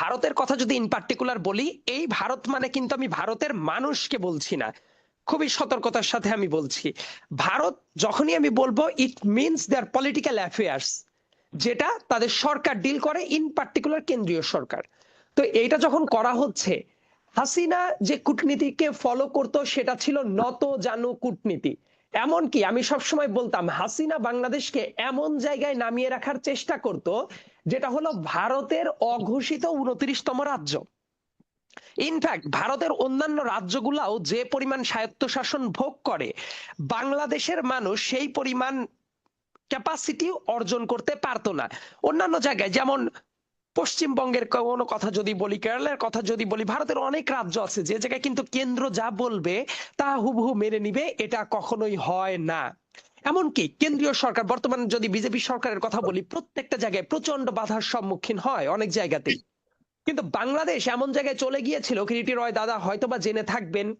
ভারতের কথা যদি ইন পার্টিকুলার বলি, এই ভারত মানে কিন্তু আমি ভারতের মানুষকে বলছি না। খুবই সতর্কতার সাথে আমি বলছি। ভারত যখনই আমি বলব it means their political affairs যেটা তাদের সরকার ডিল করে ইন পার্টিকুলার কেন্দ্রীয় সরকার। তো এইটা যখন করা হচ্ছে, হাসিনা যে কূটনীতিকে ফলো করতো, সেটা ছিল নত জানু কূটনীতি। এমনকি আমি সবসময় বলতাম, হাসিনা বাংলাদেশকে এমন জায়গায় নামিয়ে রাখার চেষ্টা করত যেটা হলো ভারতের অঘোষিত উনত্রিশতম রাজ্য। ইনফ্যাক্ট ভারতের অন্যান্য রাজ্যগুলাও যে পরিমাণ স্বায়ত্তশাসন ভোগ করে, বাংলাদেশের মানুষ সেই পরিমাণ ক্যাপাসিটি অর্জন করতে পারতো না। অন্যান্য জায়গায় যেমন পশ্চিমবঙ্গের কোনো কথা যদি বলি, কেরালার কথা যদি বলি, ভারতের অনেক রাজ্য আছে, যে জায়গায় কিন্তু কেন্দ্র যা বলবে তা হুবহু মেনে নিবে, এটা কখনোই হয় না। এমনকি কেন্দ্রীয় সরকার, বর্তমান যদি বিজেপি সরকারের কথা বলি, প্রত্যেকটা জায়গায় প্রচণ্ড বাধার সম্মুখীন হয় অনেক জায়গাতেই। কিন্তু বাংলাদেশ এমন জায়গায় চলে গিয়েছিল, কিরিটি রয় দাদা হয়তোবা জেনে থাকবেন।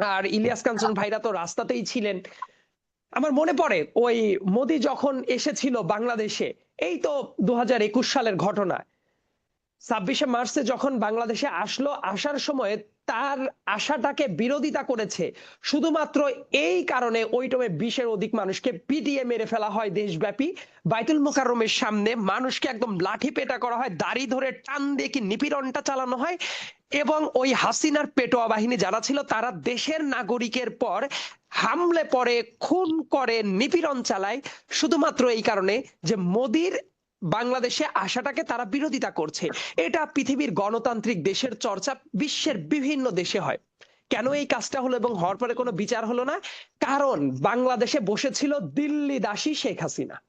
আর ইলিয়াস কাঞ্চন ভাইরা তো রাস্তাতেই ছিলেন। আমার মনে পড়ে, ওই মোদি যখন এসেছিল বাংলাদেশে, এই তো দু হাজার একুশ সালের ঘটনা। ছাব্বিশে মার্চে যখন বাংলাদেশে আসলো, আসার সময় তার আশাটাকে বিরোধিতা করেছে। শুধুমাত্র এই কারণে ওই টমে বিশের অধিক মানুষকে পিটিয়ে মেরে ফেলা হয় দেশব্যাপী। বাইতুল মোকাররমের সামনে মানুষকে একদম লাঠি পেটা করা হয়, দাড়ি ধরে টান দিয়ে কি নিপীড়নটা চালানো হয়? এবং ওই হাসিনার পেটোয়া বাহিনী যারা ছিল, তারা দেশের নাগরিকের পর হামলে পরে, খুন করে, নিপীড়ন চালায়। শুধুমাত্র এই কারণে যে মোদির বাংলাদেশে আসাটাকে তারা বিরোধিতা করছে। এটা পৃথিবীর গণতান্ত্রিক দেশের চর্চা বিশ্বের বিভিন্ন দেশে হয়। কেন এই কাজটা হলো এবং হওয়ার পরে কোনো বিচার হলো না? কারণ বাংলাদেশে বসেছিল দিল্লি দাসী শেখ হাসিনা।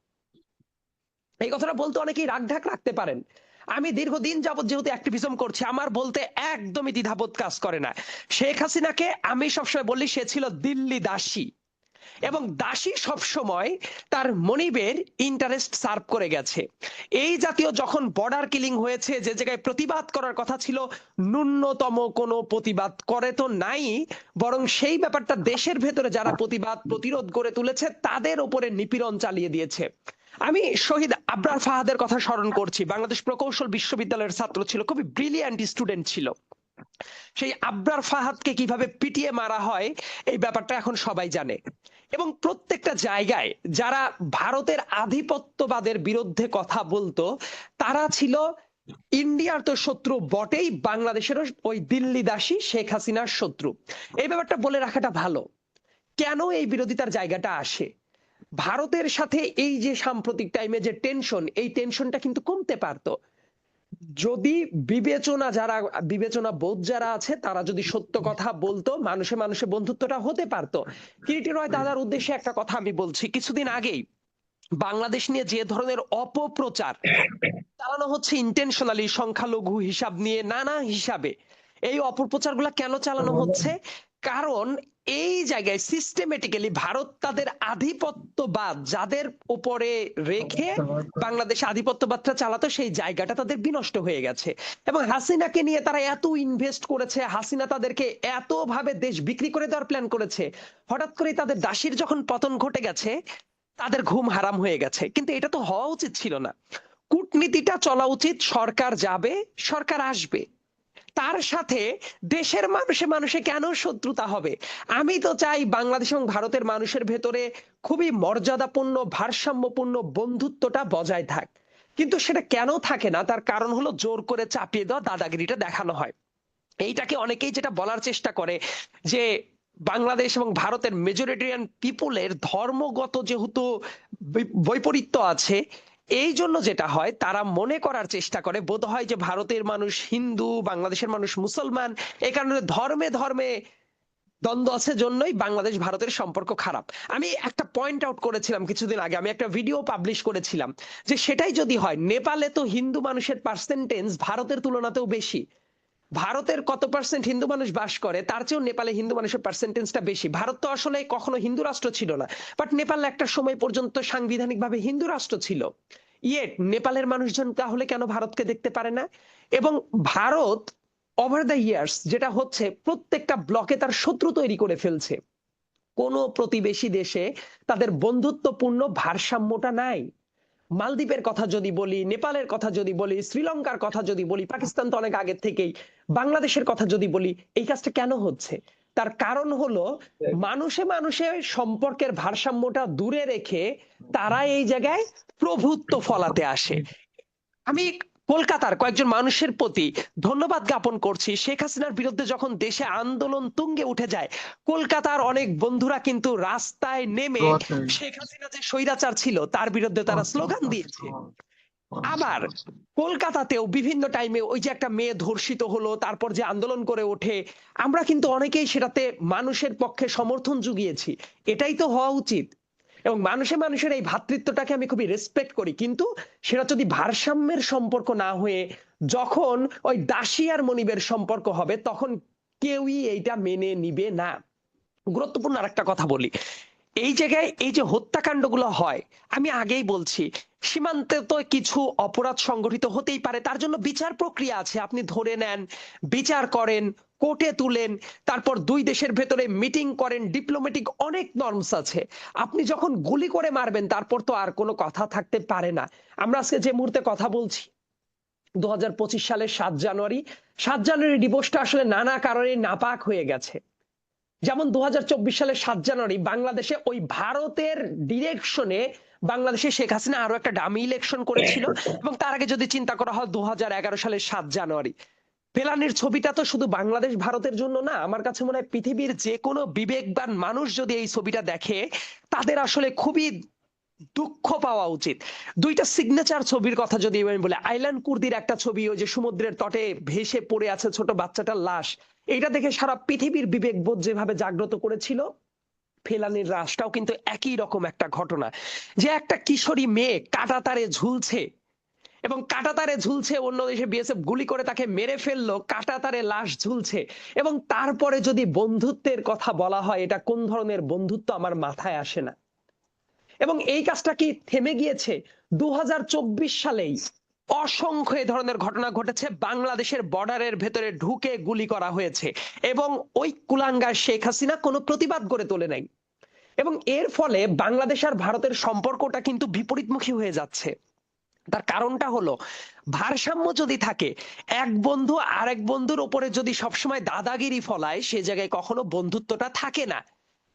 এই কথাটা বলতে অনেকেই রাগঢাক রাখতে পারেন। আমি দীর্ঘদিন যাবত যেহেতু অ্যাক্টিভিজম করছি, আমার বলতে একদমই দ্বিধাবোধ কাজ করে না। শেখ হাসিনাকে আমি সবসময় বলি, সে ছিল দিল্লি দাসী। এবং দাসী সবসময় তার মনিবের ইন্টারেস্ট সার্ভ করে গেছে। এই জাতীয় যখন বর্ডার কিলিং হয়েছে, যে জায়গায় প্রতিবাদ করার কথা ছিল, ন্যূনতম কোনো প্রতিবাদ করে তো নাই, বরং সেই ব্যাপারটা দেশের ভেতরে যারা প্রতিবাদ, প্রতিরোধ গড়ে তুলেছে, তাদের উপরে নিপীড়ন চালিয়ে দিয়েছে। আমি শহীদ আবরার ফাহাদের কথা স্মরণ করছি। বাংলাদেশ প্রকৌশল বিশ্ববিদ্যালয়ের ছাত্র ছিল, খুবই ব্রিলিয়ান্ট স্টুডেন্ট ছিল। সেই আবরার ফাহাদকে কীভাবে পিটিয়ে মারা হয়, এই ব্যাপারটা এখন সবাই জানে। এবং প্রত্যেকটা জায়গায় যারা ভারতের আধিপত্যবাদের বিরুদ্ধে কথা বলতো, তারা ছিল ইন্ডিয়ার তো শত্রু বটেই, বাংলাদেশেরও ওই দিল্লি দাসী শেখ হাসিনার শত্রু। এই ব্যাপারটা বলে রাখাটা ভালো। কেন এই বিরোধিতার জায়গাটা আসে? ভারতের সাথে এই যে সাম্প্রতিক টাইমে যে টেনশন এই টেনশনটা কিন্তু কমতে পারতো। যদি বিবেচনা যারা, বিবেচনা বোধ যারা আছে, তারা যদি সত্য কথা বলতো, মানুষে মানুষে বন্ধুত্বটা হতে পারতো। কিরিটি রয় দাদার উদ্দেশ্যে একটা কথা আমি বলছি। কিছুদিন আগেই বাংলাদেশ নিয়ে যে ধরনের অপপ্রচার, চালানো হচ্ছে ইন্টেনশনালি সংখ্যালঘু হিসাব নিয়ে, নানা হিসাবে। এই অপপ্রচার কেন চালানো হচ্ছে? কারণ এই জায়গায় সিস্টেমেটিক্যালি ভারত তাদের আধিপত্যবাদ যাদের উপরে রেখে বাংলাদেশ আধিপত্যবাদটা চালাতো সেই জায়গাটা তাদের বিনষ্ট হয়ে গেছে। এবং হাসিনাকে নিয়ে তারা এত ইনভেস্ট করেছে হাসিনা তাদেরকে এত ভাবে দেশ বিক্রি করে দেওয়ার প্ল্যান করেছে হঠাৎ করে তাদের দাসীর যখন পতন ঘটে গেছে তাদের ঘুম হারাম হয়ে গেছে। কিন্তু এটা তো হওয়া উচিত ছিল না। কূটনীতিটা চলা উচিত সরকার যাবে সরকার আসবে। তার সাথে দেশের মানুষে মানুষে কেন শত্রুতা হবে? আমি তো চাই বাংলাদেশ এবং ভারতের মানুষের ভেতরে খুবই মর্যাদাপূর্ণ, ভারসাম্যপূর্ণ বন্ধুত্বটা বজায় থাক। কিন্তু সেটা কেন থাকে না? তার কারণ হলো জোর করে চাপিয়ে দেওয়া দাদাগিরিটা দেখানো হয়। এইটাকে অনেকেই যেটা বলার চেষ্টা করে যে বাংলাদেশ এবং ভারতের মেজরিটেরিয়ান পিপুলের ধর্মগত যেহেতু বৈপরীত্য আছে এই জন্য যেটা হয়, তারা মনে করার চেষ্টা করে, বোধ হয় যে ভারতের মানুষ হিন্দু, বাংলাদেশের মানুষ মুসলমান এ কারণে ধর্মে ধর্মে দ্বন্দ্ব আছে জন্যই বাংলাদেশ ভারতের সম্পর্ক খারাপ। আমি একটা পয়েন্ট আউট করেছিলাম কিছুদিন আগে, আমি একটা ভিডিও পাবলিশ করেছিলাম যে সেটাই যদি হয়, নেপালে তো হিন্দু মানুষের পার্সেন্টেজ ভারতের তুলনাতেও বেশি। ভারতের কত পার্সেন্ট হিন্দু মানুষ বাস করে, তার চেয়েও নেপালে হিন্দু মানুষের পার্সেন্টেজটা বেশি। ভারত তো আসলে কখনো হিন্দু রাষ্ট্র ছিল না। বাট নেপাল একটা সময় পর্যন্ত সাংবিধানিকভাবে হিন্দু রাষ্ট্র ছিল। ইয়েট নেপালের মানুষজন তাহলে কেন ভারতকে দেখতে পারে না? এবং ভারত ওভার দ্য ইয়ার্স যেটা হচ্ছে, প্রত্যেকটা ব্লকে তার শত্রু তৈরি করে ফেলছে। কোন প্রতিবেশী দেশে তাদের বন্ধুত্বপূর্ণ ভারসাম্যটা নাই। মালদ্বীপের কথা যদি বলি নেপালের কথা যদি বলি শ্রীলঙ্কার কথা যদি বলি পাকিস্তান তো অনেক আগে থেকেই বাংলাদেশের কথা যদি বলি এই কাজটা কেন হচ্ছে? তার কারণ হলো মানুষে মানুষে সম্পর্কের ভারসাম্যটা দূরে রেখে তারা এই জায়গায় প্রভুত্ব ফলাতে আসে। আমি কলকাতার কয়েকজন মানুষের প্রতি ধন্যবাদ জ্ঞাপন করছি। শেখ হাসিনার বিরুদ্ধে যখন দেশে আন্দোলন তুঙ্গে উঠে যায় কলকাতার অনেক বন্ধুরা কিন্তু রাস্তায় নেমে শেখ হাসিনা যে স্বৈরাচার ছিল তার বিরুদ্ধে তারা স্লোগান দিয়েছে। আবার কলকাতাতেও বিভিন্ন টাইমে ওই যে একটা মেয়ে ধর্ষিত হলো তারপর যে আন্দোলন করে ওঠে আমরা কিন্তু অনেকেই সেটাতে মানুষের পক্ষে সমর্থন জুগিয়েছি। এটাই তো হওয়া উচিত। এবং মানুষে মানুষের এই ভ্রাতৃত্বটাকে আমি খুবই রেসপেক্ট করি। কিন্তু সেটা যদি ভারসাম্যের সম্পর্ক না হয়ে যখন ওই দাসী আর মনিবের সম্পর্ক হবে, তখন কেউই এইটা মেনে নিবে না। গুরুত্বপূর্ণ আরেকটা কথা বলি। এই জায়গায় এই যে হত্যাকাণ্ডগুলো হয়, আমি আগেই বলছি, সীমান্তে তো কিছু অপরাধ সংগঠিত হতেই পারে, তার জন্য বিচার প্রক্রিয়া আছে, আপনি ধরে নেন, বিচার করেন, কোর্টে তুলেন, তারপর দুই দেশের ভেতরে মিটিং করেন ডিপ্লোম্যাটিক অনেক নর্মস আছে। আপনি যখন গুলি করে মারবেন, তারপর তো আর কোনো কথা থাকতে পারে না। আমরা আজকে যে মুহূর্তে কথা বলছি দু হাজার পঁচিশ সালের সাত জানুয়ারি সাত জানুয়ারি দিবসটা আসলে নানা কারণে নাপাক হয়ে গেছে। যেমন দু সালের সাত জানুয়ারি বাংলাদেশে ওই ভারতের ডিরেকশনে বাংলাদেশে শেখ হাসিনা আরও একটা ডামি ইলেকশন করেছিল। এবং তার আগে যদি চিন্তা করা হয় দু সালের সাত জানুয়ারি। ফেলানির ছবিটা তো শুধু বাংলাদেশ ভারতের জন্য না, আমার কাছে মনে হয় পৃথিবীর যে কোনো বিবেকবান মানুষ যদি এই ছবিটা দেখে, তাদের আসলে খুবই দুঃখ পাওয়া উচিত। দুইটা সিগনেচার ছবির কথা যদি আমি বলি, আইল্যান্ড কুর্দির একটা ছবি, ওই যে সমুদ্রের তটে ভেসে পড়ে আছে ছোট বাচ্চাটার লাশ। এইটা দেখে সারা পৃথিবীর বিবেকবোধ যেভাবে জাগ্রত করেছিল, ফেলানির রাশটাও কিন্তু একই রকম একটা ঘটনা। যে একটা কিশোরী মেয়ে কাটাতারে ঝুলছে এবং কাটাতারে ঝুলছে, অন্য দেশে বিএসএফ গুলি করে তাকে মেরে ফেলল, কাটাতারে লাশ ঝুলছে এবং তারপরে যদি বন্ধুত্বের কথা বলা হয়, এটা কোন ধরনের বন্ধুত্ব আমার মাথায় আসে না। এবং এই কাজটা কি থেমে গিয়েছে? দু হাজার চব্বিশ সালেই অসংখ্য এ ধরনের ঘটনা ঘটেছে। বাংলাদেশের বর্ডারের ভেতরে ঢুকে গুলি করা হয়েছে এবং ওই কুলাঙ্গার শেখ হাসিনা কোনো প্রতিবাদ করে তোলে নাই। এবং এর ফলে বাংলাদেশ আর ভারতের সম্পর্কটা কিন্তু বিপরীতমুখী হয়ে যাচ্ছে। তার কারণটা হলো, ভারসাম্য যদি থাকে, এক বন্ধু আরেক বন্ধুর উপরে যদি সবসময় দাদাগিরি ফলায়, সে জায়গায় কখনো বন্ধুত্বটা থাকে না।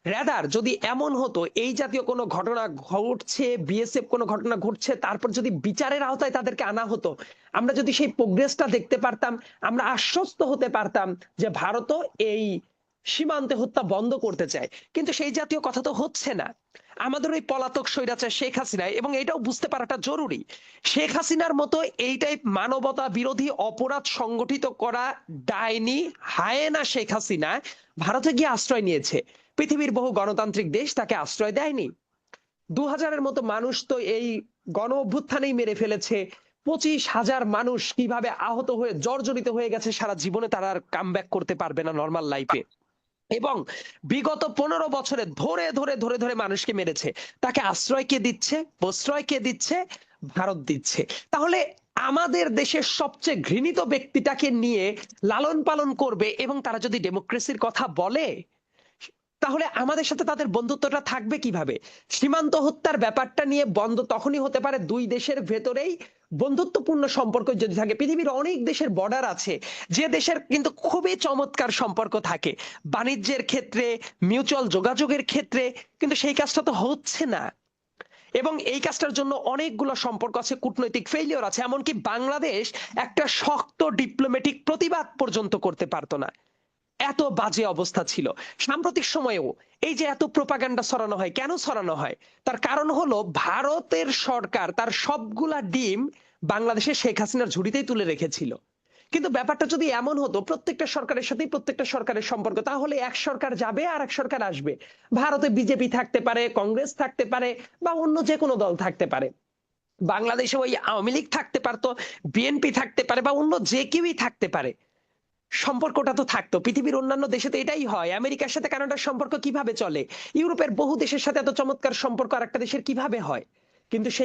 রেদার যদি এমন হতো, এই জাতীয় কোনো ঘটনা ঘটছে বিএসএফ কোনো ঘটনা ঘটছে, তারপর যদি বিচারের আওতায় তাদেরকে আনা হতো, আমরা যদি সেই প্রোগ্রেসটা দেখতে পারতাম, আমরা আশ্বস্ত হতে পারতাম যে ভারতও এই সীমান্তে হত্যা বন্ধ করতে চায়। কিন্তু সেই জাতীয় কথা তো হচ্ছে না। আমাদের ওই পলাতক স্বৈরাচার শেখ হাসিনা, এবং এটাও বুঝতে পারাটা জরুরি। শেখ হাসিনার মতো এই টাইপ মানবতা বিরোধী অপরাধ সংগঠিত করা ডাইনি হায়েনা শেখ হাসিনা ভারতে গিয়ে আশ্রয় নিয়েছে। পৃথিবীর বহু গণতান্ত্রিক দেশ তাকে আশ্রয় দেয়নি। দু হাজারের মতো মানুষ তো এই গণ অভ্যুত্থানেই মেরে ফেলেছে। পঁচিশ হাজার মানুষ কীভাবে আহত হয়ে জর্জরিত হয়ে গেছে সারা জীবনে তারা আর কাম করতে পারবে না নর্মাল লাইফে এবং বিগত পনেরো বছরে ধরে ধরে ধরে ধরে মানুষকে মেরেছে। তাকে আশ্রয় কে দিচ্ছে? প্রশ্রয় কে দিচ্ছে? ভারত দিচ্ছে। তাহলে আমাদের দেশের সবচেয়ে ঘৃণিত ব্যক্তিটাকে নিয়ে লালন পালন করবে এবং তারা যদি ডেমোক্রেসির কথা বলে তাহলে আমাদের সাথে তাদের বন্ধুত্বটা থাকবে কীভাবে? সীমান্ত হত্যার ব্যাপারটা নিয়ে বন্ধ তখনই হতে পারে দুই দেশের ভেতরেই বন্ধুত্বপূর্ণ সম্পর্ক যদি থাকে। পৃথিবীর অনেক দেশের বর্ডার আছে, যে দেশের কিন্তু খুবই চমৎকার সম্পর্ক থাকে। বাণিজ্যের ক্ষেত্রে মিউচুয়াল যোগাযোগের ক্ষেত্রে, কিন্তু সেই কাজটা তো হচ্ছে না। এবং এই কাজটার জন্য অনেকগুলো সম্পর্ক আছে, কূটনৈতিক ফেলিওর আছে, এমনকি বাংলাদেশ একটা শক্ত ডিপ্লোম্যাটিক প্রতিবাদ পর্যন্ত করতে পারতো না। এত বাজে অবস্থা ছিল। সাম্প্রতিক সময়েও এই যে এত প্রপাগান্ডা ছড়ানো হয়, কেন ছড়ানো হয়? তার কারণ হলো ভারতের সরকার তার সবগুলা ডিম বাংলাদেশে শেখ হাসিনার ঝুড়িতেই তুলে রেখেছিল। কিন্তু ব্যাপারটা যদি এমন হতো, প্রত্যেকটা সরকারের সাথেই প্রত্যেকটা সরকারের সম্পর্ক, তাহলে এক সরকার যাবে আর এক সরকার আসবে। ভারতে বিজেপি থাকতে পারে, কংগ্রেস থাকতে পারে বা অন্য যে কোনো দল থাকতে পারে। বাংলাদেশে ওই আওয়ামী লীগ থাকতে পারতো, বিএনপি থাকতে পারে বা অন্য যে কেউই থাকতে পারে। সম্পর্কটা তো থাকতো। পৃথিবীর অন্যান্য দেশে তো এটাই হয়। আমেরিকার সাথে কানাডার সম্পর্ক কীভাবে চলে? ইউরোপের বহু দেশের সাথে এত চমৎকার সম্পর্ক আর একটা দেশের কীভাবে হয়? কিন্তু সেই